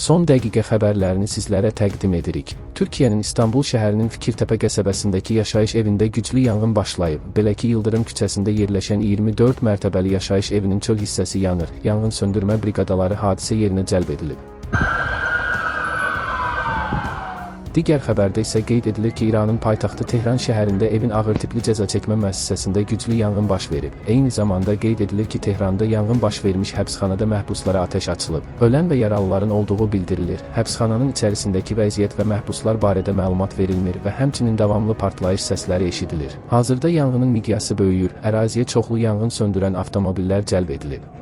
Son dəqiqə xəbərlərini sizlərə təqdim edirik. Türkiyənin İstanbul şəhərinin Fikirtəpə qəsəbəsindəki yaşayış evində güclü yanğın başlayıb. Belə ki, Yıldırım küçəsində yerləşən 24 mərtəbəli yaşayış evinin çöl hissəsi yanır. Yanğın söndürmə briqadaları hadisə yerinə cəlb edilib. Digər xəbərdə isə qeyd edilir ki, İranın paytaxtı Tehran şəhərində evin ağır tipli cəza çəkmə müəssisəsində güclü yanğın baş verib. Eyni zamanda qeyd edilir ki, Tehranda yanğın baş vermiş həbsxanada məhbuslara atəş açılıb. Ölən və yaralıların olduğu bildirilir. Həbsxananın içərisindəki vəziyyət və məhbuslar barədə məlumat verilmir və həmçinin davamlı partlayış səsləri eşidilir. Hazırda yanğının miqyası böyüyür. Əraziyə çoxlu yanğın söndürən avtomobillər cəlb edilib.